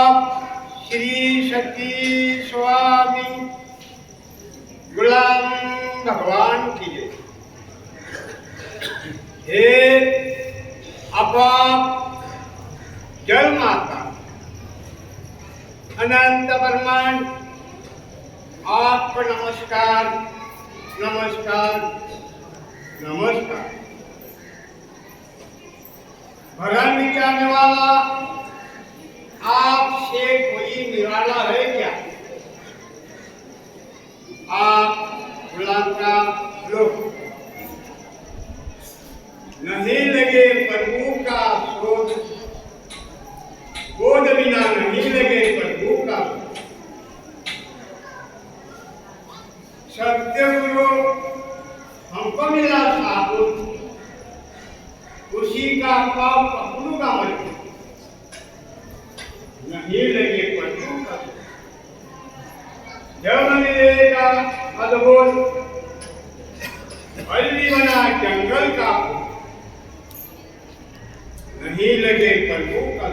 श्री सती स्वामी। गुलाम भगवान की जय। हे आपाप जल माता अनंत ब्रह्मांड आपको नमस्कार नमस्कार नमस्कार। भगवान विचारने वाला आपसे कोई निराला है क्या? आप गुलाम का लोग मिलेगा अद्भुत अल्ली बना जंगल का नहीं लगे प्रभु का।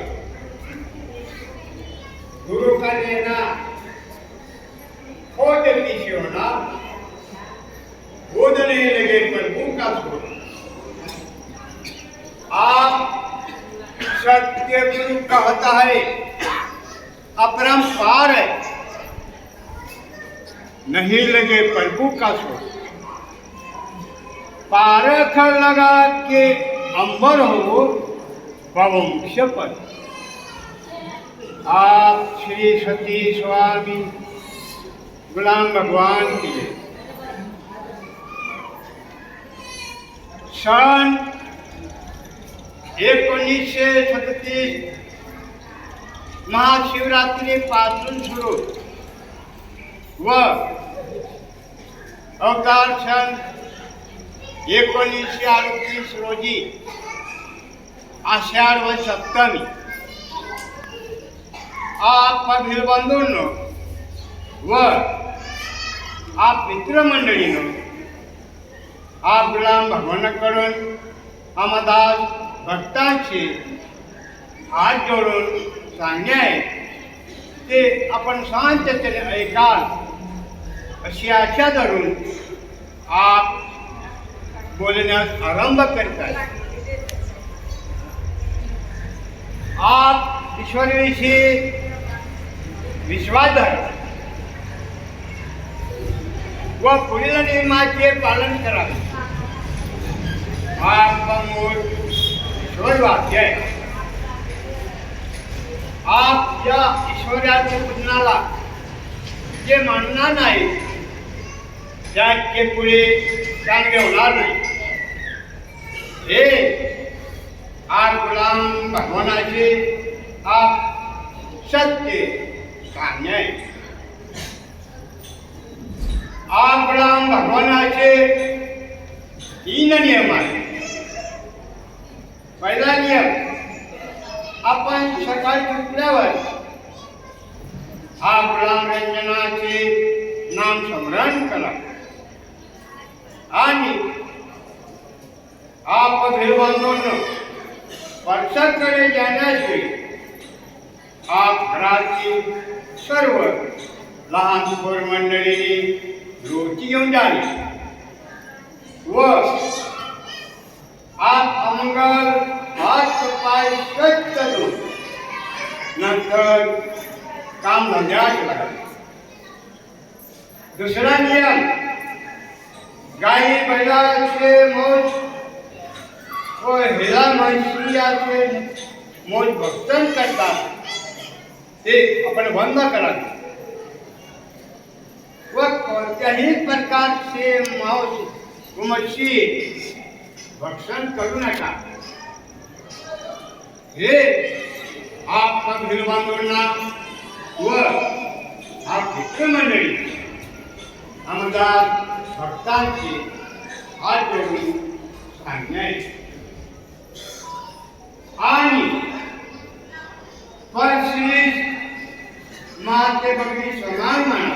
गुरु का लेना हो जल्दी से होना बोध नहीं लगे प्रभु का छोड़ना आप सत्य गुरु कहता है अपरम पार है। नहीं लगे प्रभु का छोड़ पारख लगा के अंबर हो पवंश पर। आप श्री सती स्वामी गुलाम भगवान की जय। सन एकोणीसशे सदतीस महाशिवरात्रीपासून सुरू। व अवतार सन एकोणीसशे अडतीस रोजी आषाढ व सप्तमी. आप बंधूंनो व आप मित्रमंडळीनं आप गुलाम भगवानाकडून आमदास भक्तांचे हात जोडून सांगणे आहे ते आपण शांततेने ऐकाल. अशी आशा धरून आप बोलण्यास आरंभ करतात आप ईश्वराविषयी विश्वास धरा व पुढील नियमाचे पालन करावे. आपका मूळ ईश्वर वाक्य आहे. आप या ईश्वराच्या पूजनाला जे मानणार नाही त्याचे पुढे चांगले होणार नाही. हे आर गुलाम भगवानाचे आप सत्य साम्य आहे. आप गुलाम भगवानाचे तीन नियम आहेत. पहिला नियम आपण सकाळी उठल्यावर आप गुलाम रंजनाचे नाम स्मरण करा आणि आप भिरबांधून परसाकडे जाण्याची आप घरातील सर्व लहान थोर मंडळींनी रोटी घेऊन जावी. व आप अमंगल हात पाय स्वच्छ धुवून नंतर काम धंद्यात लागले दुसरा नियम गाई बैलाचे मोज व हिला म्हैसियाचे मोज भक्षण करतात ते आपण बंद करावे व कोणत्याही प्रकारचे मांस व मच्छी भक्षण करू नका हे आप बांधवांना व आप मित्रमंडळी आमदार भक्तांचे हात जोडून आणि पर सिरीज माते बघणी समान म्हणा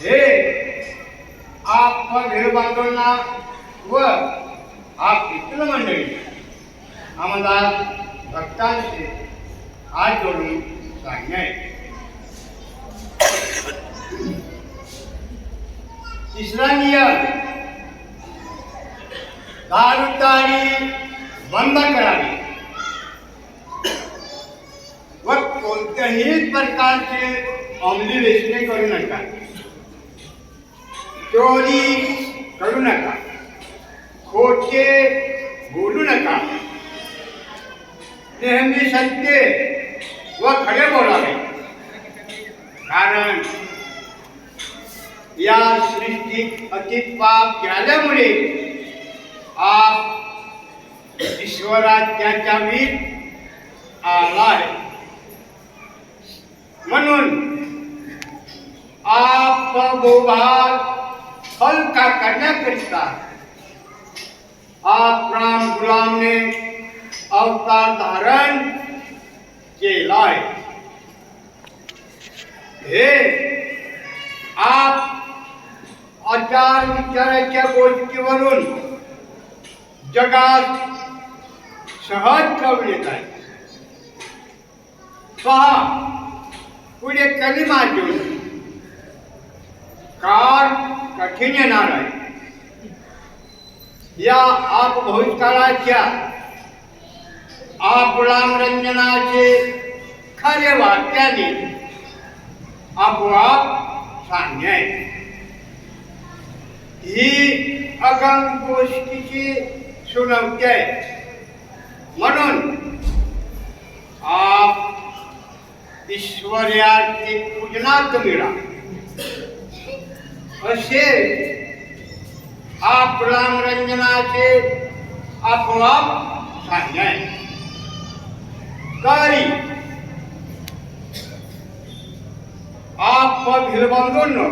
हे आपण हे बांधवांना व आप मित्र मंडळी आम्हाला भक्तांशी हात जोडून सांगणे तिसरा नियम दारुताळी बंद करावी व कोणत्याही प्रकारचे अंमली व्यसने करू नका। चोरी करू नका। खोटे बोलू नका। नेहमी सत्य व खरे बोलावे कारण, या सृष्टीत अतित पाप केल्यामुळे आप ईश्वराच्या वीत आलाय। म्हणून आप भूभाग हलका करण्याकरिता आप राम गुलाम ने अवतार धारण केलाय. हे आप आचार विचाराच्या गोष्टीवरून जगात सहज कळून आहे. पहा पुढे कलिमा देऊन काळ कठीण येणार आहे. या आप भविष्यकाळाच्या आपलामरंजनाचे खरे वाक्याने आपोआप सांगणे ही अगम गोष्टीची सुनावती आहे. म्हणून आप ईश्वर्याची पूजनात मिळा. असे आप रंजनाचे आपोआप सांगणे तरी आप भिलबंधूंनो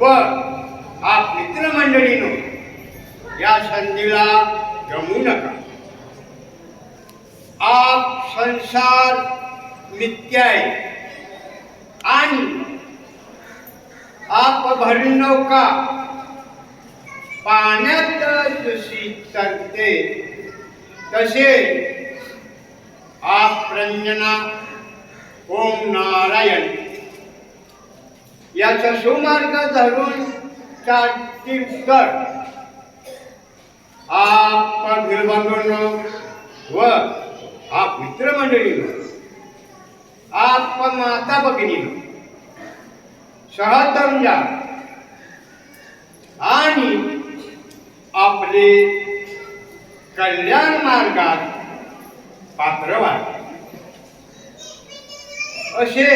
व आप मित्रमंडळीनो या संधीला गमू नका. आप संसार नित्य आहे आणि आप भरी नौका पाण्यात जशी तरते तसे आप रंजना ओम नारायण। याचा सुमार्ग धरून चाटील आप व आप मित्रमंडळीनो हो। आप माता भगिनीनो हो। सहतंजा आणि आपले कल्याण मार्गात पात्र व्हा असे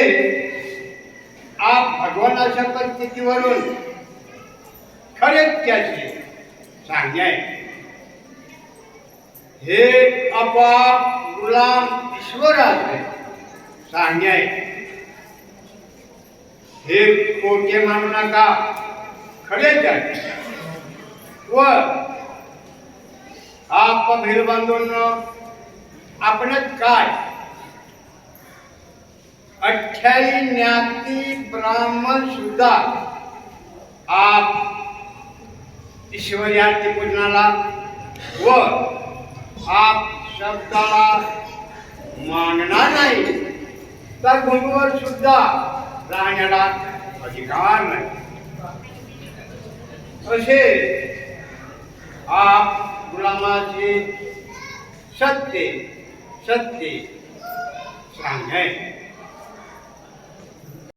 आप भगवानाच्या परिस्थितीवरून खरेच त्याचे सांगे हे आपाप गुलाम ईश्वराचे सांगे हे कोणते मानू नका. खरेच आहे व आप भेल बांधून आपणच काय? अठ्ठाई ज्ञाती ब्राह्मण सुद्धा आप ईश्वर्याची पूजनाला व आप शब्दाला मानणार नाही. तर भूमीवर सुद्धा राहण्याला अधिकार नाही. असे आप गुलामाचे सत्य सत्य सांगाय